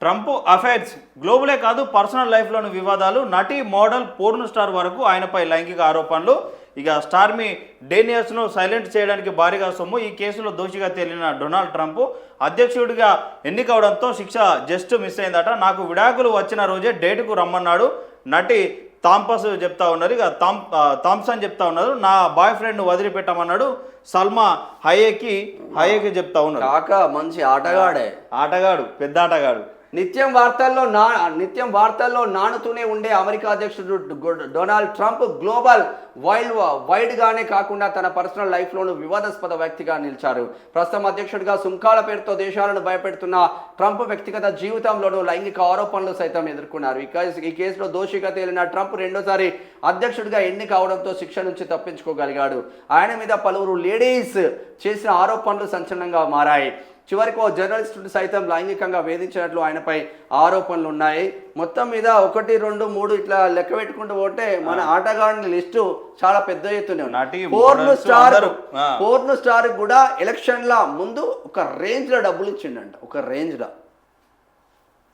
Trump affairs. గ్లోబలే కాదు personal లైఫ్లోని వివాదాలు నటి మోడల్ పోర్న్ స్టార్ వరకు ఆయనపై లైంగిక ఆరోపణలు. ఇక స్టార్మీ డేనియర్స్ను సైలెంట్ చేయడానికి భారీగా సొమ్ము. ఈ కేసులో దోషిగా తేలిన డొనాల్డ్ ట్రంప్ అధ్యక్షుడిగా ఎన్నికవడంతో శిక్ష జస్ట్ మిస్ అయిందట. నాకు విడాకులు వచ్చిన రోజే డేటుకు రమ్మన్నాడు. నటి థాంపస్ చెప్తా ఉన్నారు. ఇక థామ్ ఆ, థామ్సన్ చెప్తా ఉన్నారు. నా బాయ్ ఫ్రెండ్ను వదిలిపెట్టమన్నాడు సల్మా హయేకి హయేకి చెప్తా ఉన్నారు. కాక మంచి ఆటగాడే. ఆటగాడు పెద్ద ఆటగాడు. నిత్యం వార్తల్లో నా నిత్యం వార్తల్లో నానుతూనే ఉండే అమెరికా అధ్యక్షుడు డొనాల్డ్ ట్రంప్ గ్లోబల్ వైల్డ్ వైడ్గానే కాకుండా తన పర్సనల్ లైఫ్లోనూ వివాదాస్పద వ్యక్తిగా నిలిచారు. ప్రస్తుతం అధ్యక్షుడిగా సుంకాల పేరుతో దేశాలను భయపెడుతున్న ట్రంప్ వ్యక్తిగత జీవితంలోనూ లైంగిక ఆరోపణలు సైతం ఎదుర్కొన్నారు. ఈ ఈ కేసులో దోషిగా తేలిన ట్రంప్ రెండోసారి అధ్యక్షుడిగా ఎన్నిక అవడంతో శిక్ష నుంచి తప్పించుకోగలిగాడు. ఆయన మీద పలువురు లేడీస్ చేసిన ఆరోపణలు సంచలనంగా మారాయి. చివరికి ఓ జర్నలిస్టుడు సైతం లైంగికంగా వేధించినట్లు ఆయనపై ఆరోపణలు ఉన్నాయి. మొత్తం మీద ఒకటి రెండు మూడు ఇట్లా లెక్క పెట్టుకుంటూ పోతే మన ఆటగాడిని లిస్టు చాలా పెద్ద ఎత్తునే నటి, పోర్న్ స్టార్. పోర్న్ స్టార్ కూడా ఎలక్షన్ల ముందు ఒక రేంజ్లో డబ్బులు ఇచ్చిండంట. ఒక రేంజ్లో.